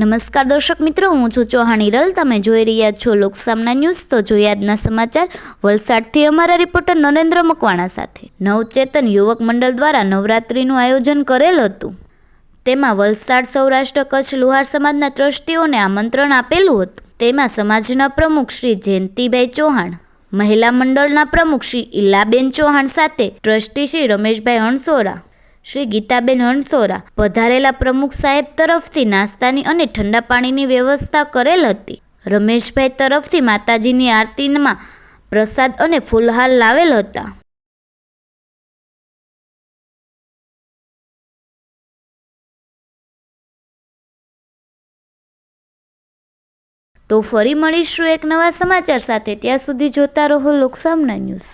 નમસ્કાર દર્શક મિત્રો, હું છું ચૌહાણ હિરલ. તમે જોઈ રહ્યા છો લોકસામના ન્યૂઝ. તો જોઈએ આજના સમાચાર. વલસાડથી અમારા રિપોર્ટર નરેન્દ્ર મકવાણા સાથે. નવચેતન યુવક મંડળ દ્વારા નવરાત્રિનું આયોજન કરેલ હતું. તેમાં વલસાડ સૌરાષ્ટ્ર કચ્છ લુહાર સમાજના ટ્રસ્ટીઓને આમંત્રણ આપેલું હતું. તેમાં સમાજના પ્રમુખ શ્રી જયંતિભાઈ ચૌહાણ, મહિલા મંડળના પ્રમુખ શ્રી ઇલાબેન ચૌહાણ સાથે ટ્રસ્ટી શ્રી રમેશભાઈ હણસોરા શ્રી ગીતાબેન હણસોરા પધારેલા પ્રમુખ સાહેબ તરફથી નાસ્તાની અને ઠંડા પાણીની વ્યવસ્થા કરેલ હતી. રમેશભાઈ તરફથી માતાજીની આરતીમાં પ્રસાદ અને ફૂલહાર લાવેલ હતા. તો ફરી મળીશું એક નવા સમાચાર સાથે. ત્યાં સુધી જોતા રહો લોકસામના ન્યૂઝ.